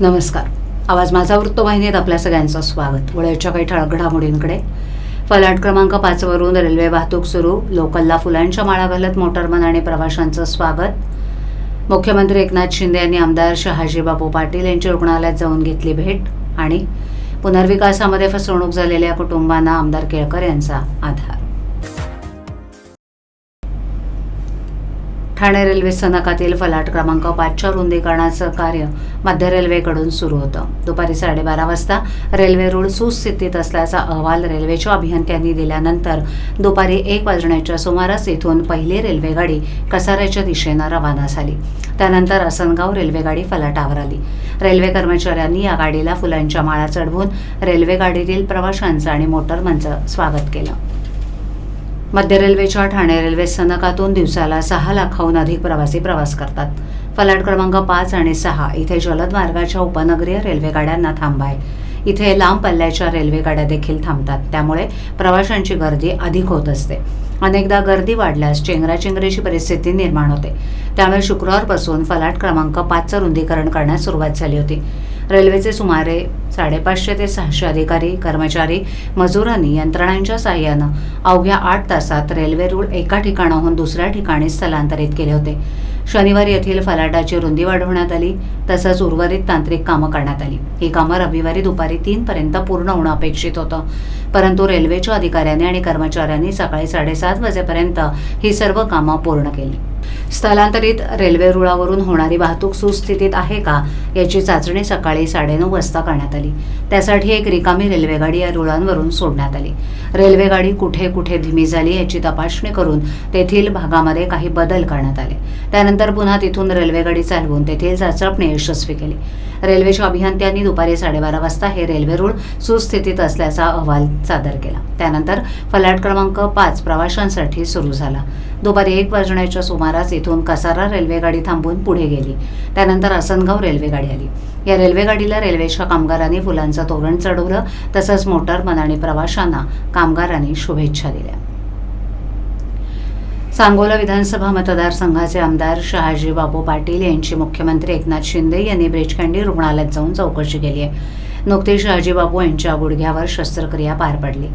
नमस्कार. आवाज माझा वृत्तवाहिनीत आपल्या सगळ्यांचं स्वागत. वळ्याच्या काही ठळक घडामोडींकडे. फलाट क्रमांक पाचवरून रेल्वे वाहतूक सुरू. लोकलला फुलांच्या माळा घालत मोटरमन आणि प्रवाशांचं स्वागत. मुख्यमंत्री एकनाथ शिंदे यांनी आमदार शहाजीबापू पाटील यांची रुग्णालयात जाऊन घेतली भेट आणि पुनर्विकासामध्ये फसवणूक झालेल्या कुटुंबांना आमदार केळकर यांचा आधार. ठाणे रेल्वे स्थानकातील फलाट क्रमांक पाचच्या रुंदीकरणाचं कार्य मध्य रेल्वेकडून सुरू होतं. दुपारी साडेबारा वाजता रेल्वे रूळ सुस्थितीत असल्याचा अहवाल रेल्वेच्या अभियंत्यांनी दिल्यानंतर दुपारी एक वाजण्याच्या सुमारास इथून पहिली रेल्वेगाडी कसाऱ्याच्या दिशेनं रवाना झाली. त्यानंतर असनगाव रेल्वेगाडी फलाटावर आली. रेल्वे कर्मचाऱ्यांनी या गाडीला फुलांच्या माळा चढवून रेल्वेगाडीतील प्रवाशांचं आणि मोटरमनचं स्वागत केलं. मध्य रेल्वेच्या ठाणे रेल्वे स्थानकातून दिवसाला सहा लाखाहून अधिक प्रवासी प्रवास करतात. फलाट क्रमांक पाच आणि सहा इथे जलद मार्गाच्या उपनगरीय रेल्वेगाड्यांना थांबाय. थांबा आहे इथे लांब पल्ल्याच्या रेल्वेगाड्या देखील थांबतात. त्यामुळे प्रवाशांची गर्दी अधिक होत असते. अनेकदा गर्दी वाढल्यास चेंगराचेंगरीची परिस्थिती निर्माण होते. त्यामुळे शुक्रवारपासून फलाट क्रमांक पाचचं रुंदीकरण करण्यास सुरुवात झाली होती. रेल्वेचे सुमारे साडेपाचशे ते सहाशे अधिकारी कर्मचारी मजुरांनी यंत्रणांच्या साहाय्यानं अवघ्या आठ तासात रेल्वे रूळ एका ठिकाणाहून दुसऱ्या ठिकाणी स्थलांतरित केले होते. शनिवारी येथील फलाटाची रुंदी वाढवण्यात आली तसंच उर्वरित तांत्रिक कामं करण्यात आली. ही कामं रविवारी दुपारी तीन पर्यंत पूर्ण होणं अपेक्षित होतं. परंतु रेल्वेच्या अधिकाऱ्यांनी आणि कर्मचाऱ्यांनी सकाळी साडेसात वाजेपर्यंत ही सर्व कामं पूर्ण केली. स्थलांतरित रेल्वे रुळावरून होणारी वाहतूक सुस्थितीत आहे का याची चाचणी सकाळी साडेनऊ वाजता करण्यात आली. त्यासाठी एक रिकामी रेल्वेगाडी या रुळांवरून सोडण्यात आली. रेल्वेगाडी कुठे कुठे धीमी झाली याची तपासणी करून तेथील भागामध्ये काही बदल करण्यात आले. त्यानंतर पुन्हा तिथून रेल्वेगाडी चालवून तेथील चाचपणी यशस्वी केली. रेल्वेच्या अभियंत्यांनी दुपारी साडेबारा वाजता हे रेल्वे रूळ सुस्थितीत असल्याचा अहवाल सादर केला. त्यानंतर फलाट क्रमांक पाच प्रवाशांसाठी सुरू झाला. दुपारी एक वाजण्याच्या सुमारास इथून कसारा रेल्वेगाडी थांबून पुढे गेली. त्यानंतर आसनगाव रेल्वेगाडी आली. या रेल्वेगाडीला रेल्वेच्या कामगारांनी फुलांचं तोरण चढवलं तसंच मोटारमन आणि प्रवाशांना कामगारांनी शुभेच्छा दिल्या. सांगोला विधानसभा मतदारसंघाचे आमदार शहाजी बापू पाटील यांची मुख्यमंत्री एकनाथ शिंदे यांनी ब्रिचखंडी रुग्णालयात जाऊन चौकशी केली आहे. नुकतीच शहाजी बापू यांच्या गुडघ्यावर शस्त्रक्रिया पार पडली.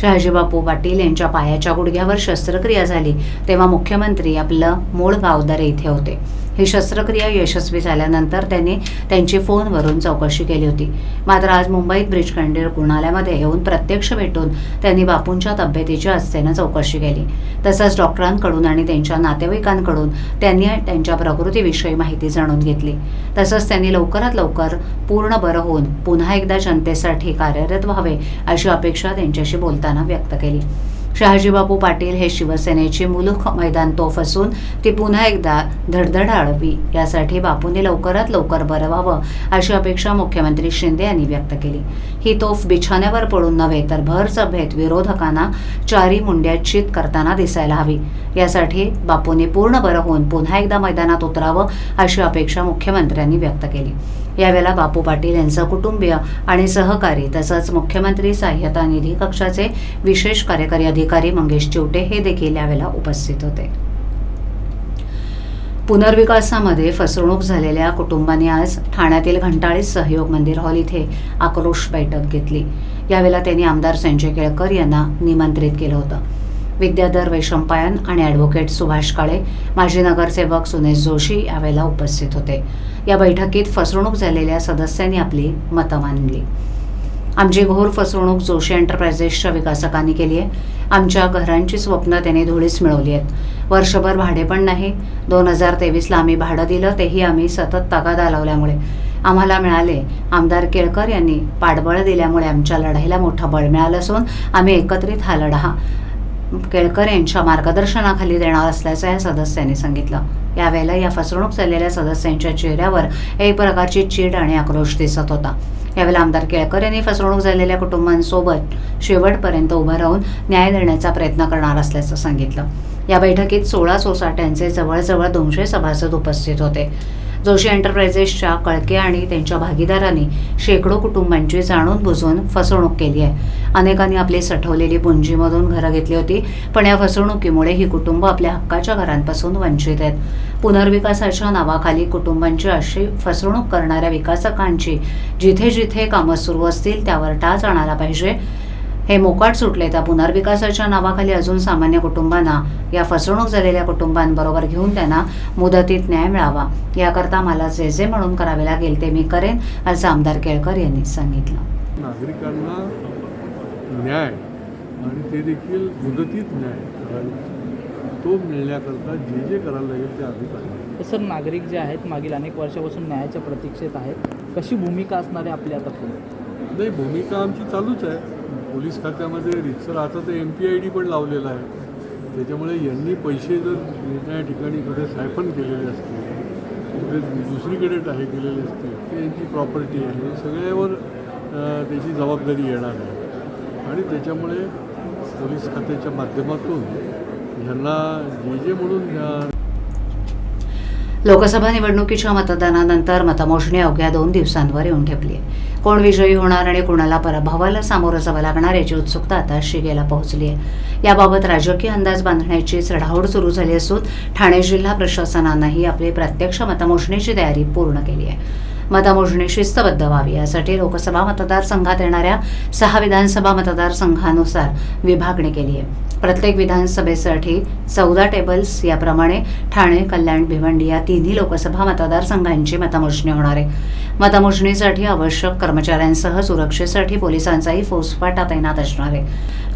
शहाजी बापू पाटील यांच्या पायाच्या गुडघ्यावर शस्त्रक्रिया झाली तेव्हा मुख्यमंत्री आपलं मूळ गावदारे इथे होते. ही शस्त्रक्रिया यशस्वी झाल्यानंतर त्यांनी त्यांची फोनवरून चौकशी केली होती. मात्र आज मुंबईत ब्रिजखंडी रुग्णालयामध्ये येऊन प्रत्यक्ष भेटून त्यांनी बापूंच्या तब्येतीच्या असतेनं चौकशी केली. तसंच डॉक्टरांकडून आणि त्यांच्या नातेवाईकांकडून त्यांनी त्यांच्या प्रकृतीविषयी माहिती जाणून घेतली. तसंच त्यांनी लवकरात लवकर पूर्ण बरं होऊन पुन्हा एकदा जनतेसाठी कार्यरत व्हावे अशी अपेक्षा त्यांच्याशी बोलताना व्यक्त केली. शहाजीबापू पाटील हे शिवसेनेची मुलुख मैदान तोफ असून ती पुन्हा एकदा धडधडाळवी यासाठी बापूंनी लवकरात लवकर बरं व्हावं अशी अपेक्षा मुख्यमंत्री शिंदे यांनी व्यक्त केली. ही तोफ बिछाण्यावर पडून नव्हे तर भर सभेत विरोधकांना चारी मुंड्या करताना दिसायला हवी. यासाठी बापूंनी पूर्ण बरं होऊन पुन्हा एकदा मैदानात उतरावं अशी अपेक्षा मुख्यमंत्र्यांनी व्यक्त केली. यावेळेला बापू पाटील यांचं कुटुंबीय आणि सहकारी तसंच मुख्यमंत्री सहाय्यता निधी कक्षाचे विशेष कार्यकारी अधिकारी मंगेश चिवटे हे देखील यावेळेला उपस्थित होते. पुनर्विकासामध्ये फसवणूक झालेल्या कुटुंबांनी आज ठाण्यातील घंटाळी सहयोग मंदिर हॉल इथे आक्रोश बैठक घेतली. यावेळेला त्यांनी आमदार संजय केळकर यांना निमंत्रित केलं होतं. विद्याधर वैशंपायन आणि ॲडव्होकेट सुभाष काळे माजी नगरसेवक सुनेश जोशी यावेळेला उपस्थित होते. या बैठकीत फसवणूक झालेल्या सदस्यांनी आपली मतं मांडली. आमची घोर फसवणूक जोशी एंटरप्राइजेसच्या विकासकांनी केली आहे. आमच्या घरांची स्वप्न त्यांनी धुळीस मिळवली आहेत. वर्षभर भाडे पण नाही. दोन हजार तेवीसला आम्ही भाडं दिलं तेही आम्ही सतत तगादा लावल्यामुळे आम्हाला मिळाले. आमदार केळकर यांनी पाठबळ दिल्यामुळे आमच्या लढाईला मोठं बळ मिळालं असून आम्ही एकत्रित हा लढा केळकर यांच्या मार्गदर्शनाखाली देणार असल्याचं या सदस्यांनी सांगितलं. यावेळेला या फसवणूक झालेल्या सदस्यांच्या चेहऱ्यावर एक प्रकारची चीड आणि आक्रोश दिसत होता. यावेळेला आमदार केळकर यांनी फसवणूक झालेल्या कुटुंबांसोबत शेवटपर्यंत उभं राहून न्याय देण्याचा प्रयत्न करणार असल्याचं सांगितलं. या बैठकीत सोळा सोसाट्यांचे जवळजवळ दोनशे सभासद उपस्थित होते. जोशी एंटरप्राइजेसच्या कळके आणि त्यांच्या भागीदारांनी शेकडो कुटुंबांची जाणून बुजून फसवणूक केली आहे. अनेकांनी आपली सठवलेली पुंजीमधून घरं घेतली होती पण या फसवणुकीमुळे ही कुटुंब आपल्या हक्काच्या घरांपासून वंचित आहेत. पुनर्विकासाच्या नावाखाली कुटुंबांची अशी फसवणूक करणाऱ्या विकासकांची जिथे जिथे कामं सुरू असतील त्यावर टाच आणायला पाहिजे. हे मोकाट सुटले त्या पुनर्विकासाच्या नावाखाली अजून सामान्य कुटुंबांना या फसवणूक झालेल्या कुटुंबांबरोबर घेऊन त्यांना मुदतीत न्याय मिळावा. याकरता मला जे जे म्हणून करावे लागेल ते मी करेन असं आमदार केळकर यांनी सांगितलं. नागरिकांना न्याय आणि ते देखील मुदतीत न्याय आणि तो मिळण्याकरता जे जे करायला लागेल ते तर सर नागरिक जे आहेत मागील अनेक वर्षापासून न्यायाच्या प्रतीक्षेत आहेत. कशी भूमिका असणार आहे आपली आता नाही भूमिका आमची चालूच आहे. पोलीस खात्यामध्ये रितसर आता तर एम पी आय डी पण लावलेला आहे. त्याच्यामुळे यांनी पैसे जर निर्णया ठिकाणी कुठे सायफन केलेले असतील कुठे दुसरीकडे टाहे केलेले असतील ते यांची प्रॉपर्टी आहे. सगळ्यावर त्याची जबाबदारी येणार आहे. आणि त्याच्यामुळे पोलीस खात्याच्या माध्यमातून ह्यांना जे जे म्हणून लोकसभा निवडणुकीच्या मतदानानंतर मतमोजणी अवघ्या दोन दिवसांवर येऊन ठेपली आहे. कोण विजयी होणार आणि कोणाला पराभवाला सामोरं जावं लागणार याची उत्सुकता आता शिगेला पोहोचली आहे. याबाबत राजकीय अंदाज बांधण्याची चढाओढ सुरू झाली असून ठाणे जिल्हा प्रशासनानंही आपली प्रत्यक्ष मतमोजणीची तयारी पूर्ण केली आहे. मतमोजणी शिस्तबद्ध व्हावी यासाठी लोकसभा मतदारसंघात येणाऱ्या सहा विधानसभा मतदारसंघानुसार विभागणी केली आहे. प्रत्येक विधानसभेसाठी चौदा टेबल्स याप्रमाणे ठाणे कल्याण भिवंडी या तिन्ही लोकसभा मतदारसंघांची मतमोजणी होणार आहे. मतमोजणीसाठी आवश्यक कर्मचाऱ्यांसह सुरक्षेसाठी पोलिसांचाही फौजफाटा तैनात असणार आहे.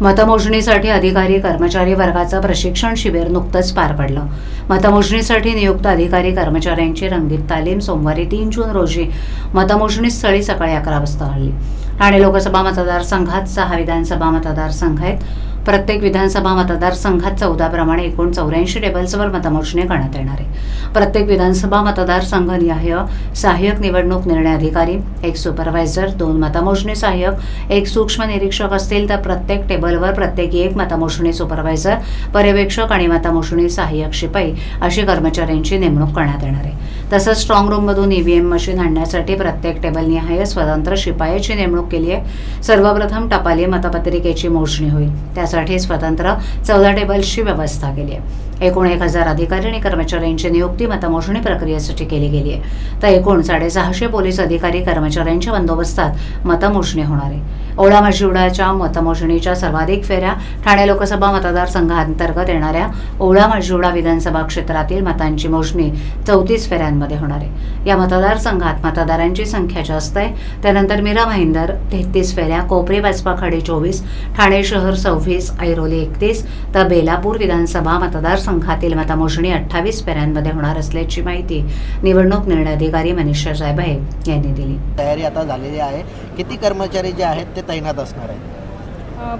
मतमोजणीसाठी अधिकारी कर्मचारी वर्गाचं प्रशिक्षण शिबिर नुकतंच पार पडलं. मतमोजणीसाठी नियुक्त अधिकारी कर्मचाऱ्यांची रंगीत तालीम सोमवारी तीन जून रोजी मतमोजणी स्थळी सकाळी अकरा वाजता हल्ली. ठाणे लोकसभा मतदारसंघात सहा विधानसभा मतदारसंघ आहेत. प्रत्येक विधानसभा मतदारसंघात चौदाप्रमाणे एकूण चौऱ्याऐंशी टेबल्सवर मतमोजणी करण्यात येणार आहे. प्रत्येक विधानसभा मतदारसंघनिहाय सहाय्यक निवडणूक निर्णय अधिकारी एक सुपरवायझर दोन मतमोजणी सहाय्यक एक सूक्ष्म निरीक्षक असतील तर प्रत्येक टेबलवर प्रत्येकी एक मतमोजणी सुपरवायझर पर्यवेक्षक आणि मतमोजणी सहाय्यक शिपाई अशी कर्मचाऱ्यांची नेमणूक करण्यात येणार आहे. तसंच स्ट्रॉंग रूममधून ईव्हीएम मशीन आणण्यासाठी प्रत्येक टेबलनिहाय स्वतंत्र शिपायाची नेमणूक केली आहे. सर्वप्रथम टपाली मतपत्रिकेची मोजणी होईल. त्यासाठी स्वतंत्र चौदा टेबल्सची व्यवस्था केली आहे. एकूण एक हजार अधिकारी आणि कर्मचाऱ्यांची नियुक्ती मतमोजणी प्रक्रियेसाठी केली गेली आहे. तर एकूण साडेसहाशे पोलीस अधिकारी कर्मचाऱ्यांच्या बंदोबस्तात मतमोजणी होणार आहे. ओळा माजिवडाच्या मतमोजणीच्या सर्वाधिक फेऱ्या ठाणे लोकसभा मतदारसंघांतर्गत येणाऱ्या ओळा माजिवडा विधानसभा क्षेत्रातील मतांची मोजणी चौतीस फेऱ्यांमध्ये होणार आहे. या मतदारसंघात मतदारांची संख्या जास्त आहे. त्यानंतर मीरा महिंदर तेहतीस फेऱ्या कोपरी बाजपाखाडी चोवीस ठाणे शहर सव्वीस ऐरोली एकतीस तर बेलापूर विधानसभा मतदारसंघातील मतमोजणी अठ्ठावीस फेऱ्यांमध्ये होणार असल्याची माहिती निवडणूक निर्णय अधिकारी मनीषा जायभाये यांनी दिली. तयारी आता झालेली आहे. किती कर्मचारी जे आहेत ते तैनात असणार आहेत?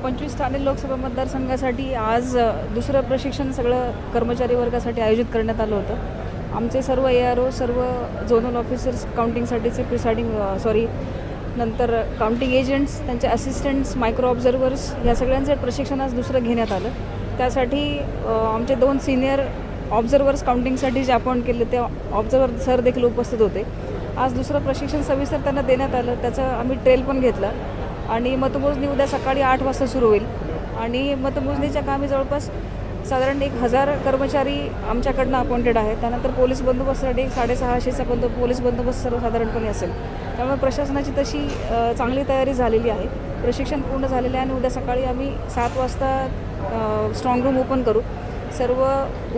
पंचवीस ठाणे लोकसभा मतदारसंघासाठी आज दुसरं प्रशिक्षण सगळं कर्मचारी वर्गासाठी आयोजित करण्यात आलं होतं. आमचे सर्व ए आर ओ सर्व झोनल ऑफिसर्स काउंटिंगसाठीचे प्रिसाइडिंग सॉरी नंतर काउंटिंग एजंट्स त्यांचे असिस्टंट्स मायक्रो ऑब्झर्वर्स ह्या सगळ्यांचे प्रशिक्षण आज दुसरं घेण्यात आलं. त्यासाठी आमचे दोन सिनियर ऑब्झर्वर्स काउंटिंगसाठी जे अपॉइंट केले ते ऑब्झर्वर सर देखील उपस्थित होते. आज दुसरं प्रशिक्षण सविस्तर त्यांना देण्यात आलं त्याचं आम्ही ट्रेल पण घेतला. आणि मतमोजणी उद्या सकाळी आठ वाजता सुरू होईल. आणि मतमोजणीच्या कामी जवळपास साधारण एक हजार कर्मचारी आमच्याकडनं अपॉइंटेड आहेत. त्यानंतर पोलीस बंदोबस्तासाठी एक साडेसहाशेचा बंदो पोलीस बंदोबस्त सर्वसाधारणपणे असेल. त्यामुळे प्रशासनाची तशी चांगली तयारी झालेली आहे. प्रशिक्षण पूर्ण झालेले आहे आणि उद्या सकाळी आम्ही सात वाजता स्ट्रॉंग रूम ओपन करू. सर्व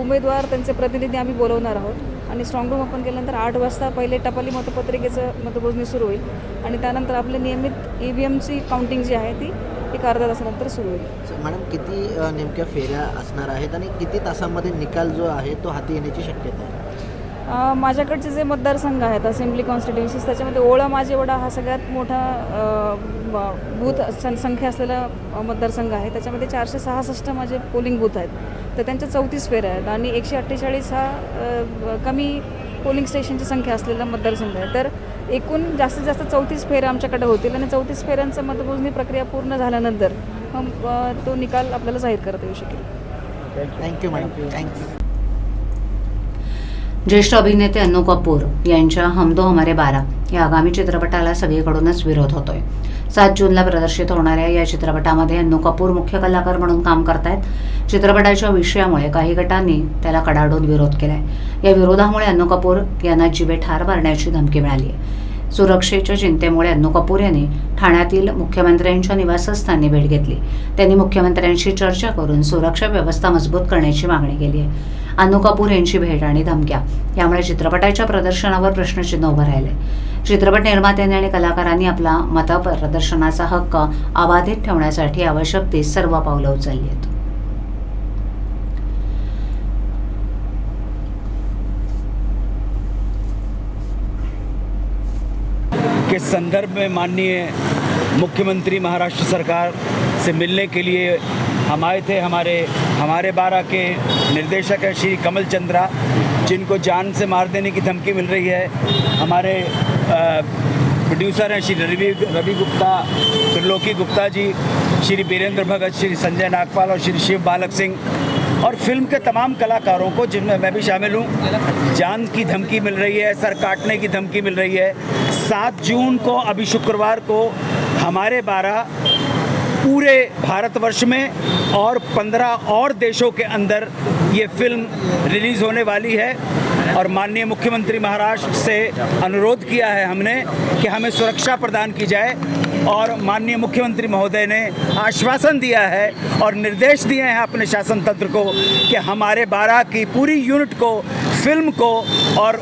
उमेदवार त्यांचे प्रतिनिधी आम्ही बोलवणार आहोत. आणि स्ट्रॉंग रूम ओपन केल्यानंतर आठ वाजता पहिले टपाली मतपत्रिकेचं मतमोजणी सुरू होईल. आणि त्यानंतर आपले नियमित ई व्ही एमची काउंटिंग जी आहे ती एक अर्धा तासानंतर सुरू होईल. मॅडम किती नेमक्या फेऱ्या असणार आहेत आणि किती तासामध्ये निकाल जो आहे तो हाती येण्याची शक्यता आहे? माझ्याकडचे जे मतदारसंघ आहेत असेंब्ली कॉन्स्टिट्युन्सीज त्याच्यामध्ये ओळा माझेवडा हा सगळ्यात मोठा बूथ सं- संख्या असलेला मतदारसंघ आहे. त्याच्यामध्ये चारशे सहासष्ट माझे पोलिंग बूथ आहेत. तर त्यांच्या चौतीस फेऱ्या आहेत आणि एकशे अठ्ठेचाळीस हा कमी पोलिंग स्टेशनची संख्या असलेला मतदारसंघ आहे. तर एकूण जास्तीत जास्त चौतीस फेऱ्या आमच्याकडे होतील आणि चौतीस फेऱ्यांचं मतमोजणी प्रक्रिया पूर्ण झाल्यानंतर मग तो निकाल आपल्याला जाहीर करता येऊ शकेल. थँक्यू मॅडम थँक्यू ज्येष्ठ अभिनेते अन्नू कपूर यांच्या हम दो हमारे बारा या आगामी चित्रपटाला सगळीकडूनच विरोध होतोय. सात जूनला प्रदर्शित होणाऱ्या या चित्रपटामध्ये अन्नू कपूर मुख्य कलाकार म्हणून काम करतायत. चित्रपटाच्या विषयामुळे काही गटांनी त्याला कडाडून विरोध केलाय. या विरोधामुळे अन्नू कपूर यांना जिवे ठार मारण्याची धमकी मिळाली आहे सुरक्षेच्या चिंतेमुळे अन्नू कपूर यांनी ठाण्यातील मुख्यमंत्र्यांच्या निवासस्थानी भेट घेतली. त्यांनी मुख्यमंत्र्यांशी चर्चा करून सुरक्षा व्यवस्था मजबूत करण्याची मागणी केली आहे. अनु कपूर यांची भेट आणि धमक्या यामुळे चित्रपटाच्या प्रदर्शनावर प्रश्नचिन्ह उभं राहिले. चित्रपट निर्मात्यांनी आणि कलाकारांनी आपला मत प्रदर्शनाचा हक्क अबाधित ठेवण्यासाठी आवश्यक ती सर्व पावलं उचलली आहेत. के संदर्भ में माननीय मुख्यमंत्री महाराष्ट्र सरकार से मिलने के लिए हम आए थे। हमारे हमारे बारह के निर्देशक हैं श्री कमल चंद्रा, जिनको जान से मार देने की धमकी मिल रही है। हमारे प्रोड्यूसर हैं श्री रवि रवि गुप्ता, त्रिलोकी गुप्ता जी, श्री बीरेंद्र भगत, श्री संजय नागपाल और श्री शिव बालक सिंह और फ़िल्म के तमाम कलाकारों को, जिनमें मैं भी शामिल हूँ। जान की धमकी मिल रही है, सर काटने की धमकी मिल रही है। सात जून को, अभी शुक्रवार को हमारे बारह पूरे भारतवर्ष में और पंद्रह और देशों के अंदर ये फ़िल्म रिलीज़ होने वाली है। और माननीय मुख्यमंत्री महाराष्ट्र से अनुरोध किया है हमने कि हमें सुरक्षा प्रदान की जाए। और माननीय मुख्यमंत्री महोदय ने आश्वासन दिया है और निर्देश दिए हैं अपने शासन तंत्र को कि हमारे बारह की पूरी यूनिट को, फ़िल्म को और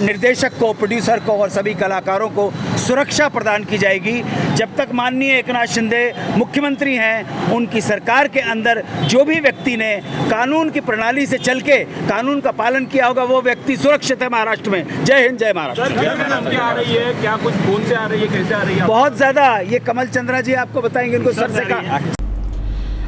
निर्देशक को, प्रोड्यूसर को और सभी कलाकारों को सुरक्षा प्रदान की जाएगी। जब तक माननीय एकनाथ शिंदे मुख्यमंत्री हैं उनकी सरकार के अंदर जो भी व्यक्ति ने कानून की प्रणाली से चल के कानून का पालन किया होगा वो व्यक्ति सुरक्षित है महाराष्ट्र में। जय हिंद जय महाराष्ट्र। कैसे धमकी आ रही है? क्या कुछ फ़ोन से आ रही है? कैसे आ रही है? बहुत ज़्यादा। ये कमल चंद्रा जी आपको बताएँगे उनको सर से का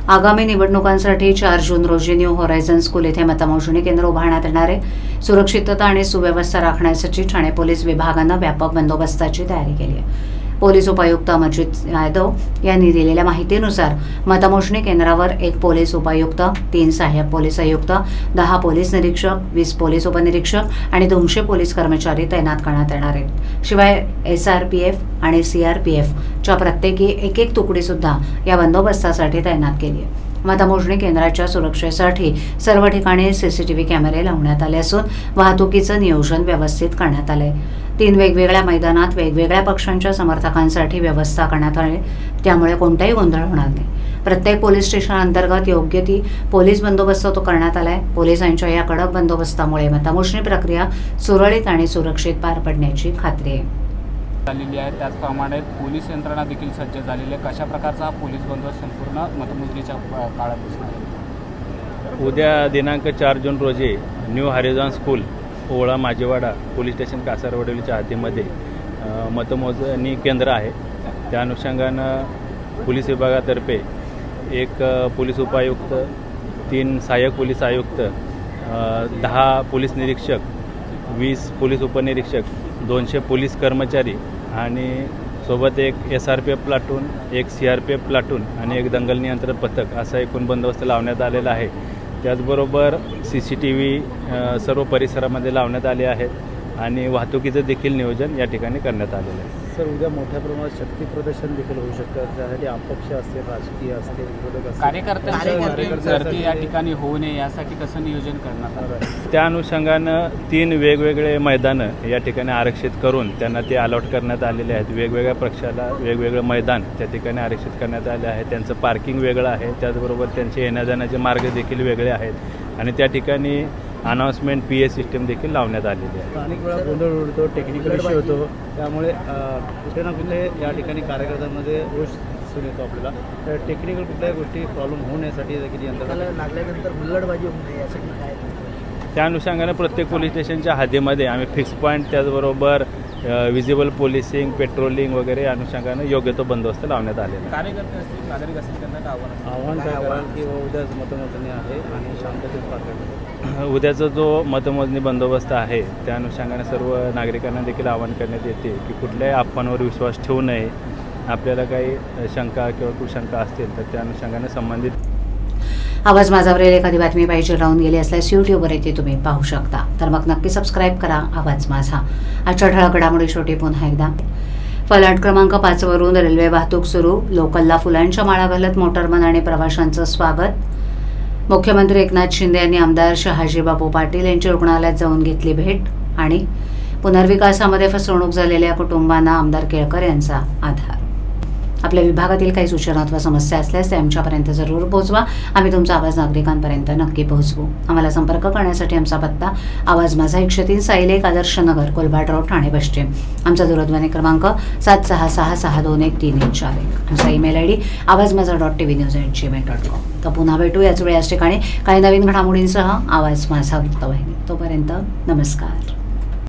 आगामी निवडणुकांसाठी चार जून रोजी न्यू होरायझन स्कूल येथे मतमोजणी केंद्र उभारण्यात येणार आहे. सुरक्षितता आणि सुव्यवस्था राखण्यासाठी ठाणे पोलीस विभागानं व्यापक बंदोबस्ताची तयारी केली आहे. पोलीस उपायुक्त अमरजित यादव यांनी दिलेल्या माहितीनुसार मतमोजणी केंद्रावर एक पोलीस उपायुक्त तीन सहाय्यक पोलीस आयुक्त दहा पोलीस निरीक्षक वीस पोलीस उपनिरीक्षक आणि दोनशे पोलीस कर्मचारी तैनात करण्यात येणार आहेत. शिवाय एस आर पी एफ आणि सी आर पी एफच्या प्रत्येकी एक एक तुकडीसुद्धा या बंदोबस्तासाठी तैनात केली आहे. मतमोजणी केंद्राच्या सुरक्षेसाठी सर्व ठिकाणी सीसीटीव्ही कॅमेरे लावण्यात आले असून वाहतुकीचं नियोजन व्यवस्थित करण्यात आलंय. तीन वेगवेगळ्या मैदानात वेगवेगळ्या पक्षांच्या समर्थकांसाठी व्यवस्था करण्यात आली. त्यामुळे कोणताही गोंधळ होणार नाही. प्रत्येक पोलीस स्टेशन अंतर्गत योग्य ती पोलीस बंदोबस्त तो करण्यात आलाय. पोलिसांच्या या कडक बंदोबस्तामुळे मतमोजणी प्रक्रिया सुरळीत आणि सुरक्षित पार पडण्याची खात्री आहे. झालेली आहे. त्याचप्रमाणे पोलीस यंत्रणा देखील सज्ज झालेली आहे. कशा प्रकारचा हा पोलीस बंदोबस्त संपूर्ण मतमोजणीच्या काळात दिसणार उद्या दिनांक चार जून रोजी New Horizon School Ovala Majiwada police station कासारवडवलीच्या हातीमध्ये मतमोजणी केंद्र आहे. त्या अनुषंगानं पोलीस विभागातर्फे एक पोलीस उपायुक्त तीन सहाय्यक पोलीस आयुक्त दहा पोलीस निरीक्षक वीस पोलीस उपनिरीक्षक दोनशे पोलीस कर्मचारी आणि सोबत एक S R P F platoon एक C R P F platoon आणि एक दंगल नियंत्रण पथक असा एकूण बंदोबस्त लावण्यात आलेला आहे. त्याचबरोबर सी सी टी व्ही सर्व परिसरामध्ये लावण्यात आले आहेत आणि वाहतुकीचं देखील नियोजन या ठिकाणी करण्यात आलेलं आहे. सर उद्या मोठ्या प्रमाणात शक्ती प्रदर्शन देखील होऊ शकतं. त्यासाठी अपक्ष असतील राजकीय असतील विरोधक असतील. कार्यकर्त्यांची या ठिकाणी होऊ नये यासाठी कसं नियोजन करण्यात आलं त्या अनुषंगानं तीन वेगवेगळे मैदानं या ठिकाणी आरक्षित करून त्यांना ते अलॉट करण्यात आलेले आहेत. वेगवेगळ्या पक्षाला वेगवेगळं मैदान त्या ठिकाणी आरक्षित करण्यात आले आहे. त्यांचं पार्किंग वेगळं आहे. त्याचबरोबर त्यांचे येण्या जाण्याचे मार्ग देखील वेगळे आहेत. आणि त्या ठिकाणी अनाऊन्समेंट पी ए सिस्टम देखील लावण्यात आलेली आहे. अनेक वेळा गोंधळ उडतो टेक्निकल इश्यू होतो. त्यामुळे कुठे ना कुठे या ठिकाणी कार्यकर्त्यांमध्ये रोष दिसून येतो आपल्याला. तर टेक्निकल कुठल्याही गोष्टी प्रॉब्लेम होऊ नयेसाठी देखील लागल्यानंतर हुल्लडबाजी होऊ नये यासाठी काय त्या अनुषंगाने प्रत्येक पोलीस स्टेशनच्या हद्दीमध्ये आम्ही फिक्स पॉईंट त्याचबरोबर विजिबल पोलिसिंग पेट्रोलिंग वगैरे या अनुषंगाने योग्य तो बंदोबस्त लावण्यात आलेला आहे. कार्यकर्ते असतील नागरिक असतील त्यांना काय आव्हान? आव्हान काय की बाबा उद्याच मतमोजणी आहे आणि शांततेत पार. उद्याचा जो मतमोजणी बंदोबस्त आहे त्या अनुषंगाने सर्व नागरिकांना देखील आवाहन करण्यात येते की कुठल्याही अफवांवर विश्वास ठेवू नये. आपल्याला काही शंका किंवा कुशंका असतील तर त्या अनुषंगाने संबंधित आवाज माझावरील एखादी बातमी पाहिजे राहून गेली असल्यास यूट्यूबवर येते तुम्ही पाहू शकता. तर मग नक्की सबस्क्राईब करा. आवाज माझा. आजच्या ठळक घडामोडी शेवटी पुन्हा एकदा. फलाट क्रमांक पाचवरून रेल्वे वाहतूक सुरू. लोकलला फुलांच्या माळा घालत मोटरमन आणि प्रवाशांचं स्वागत. मुख्यमंत्री एकनाथ शिंदे यांनी आमदार शहाजीबापू पाटील यांची रुग्णालयात जाऊन घेतली भेट आणि पुनर्विकासामध्ये फसवणूक झालेल्या कुटुंबांना आमदार केळकर यांचा आधार. आपल्या विभागातील काही सूचना अथवा समस्या असल्यास ते आमच्यापर्यंत जरूर पोहोचवा. आम्ही तुमचा आवाज नागरिकांपर्यंत नक्की पोहोचवू. आम्हाला संपर्क करण्यासाठी आमचा पत्ता आवाज माझा एकशे तीन साईल एक आदर्श नगर कोलभाड रोड ठाणे पश्चिम. आमचा दूरध्वनी क्रमांक सात सहा सहा सहा दोन एक तीन एक चार एक. आमचा email I D Awaaz Majha dot T V news at Gmail dot com. तर पुन्हा भेटू याच वेळी याच ठिकाणी. काही नवीन घडामोडींसह आवाज माझा वृत्तवाहिनी तोपर्यंत नमस्कार.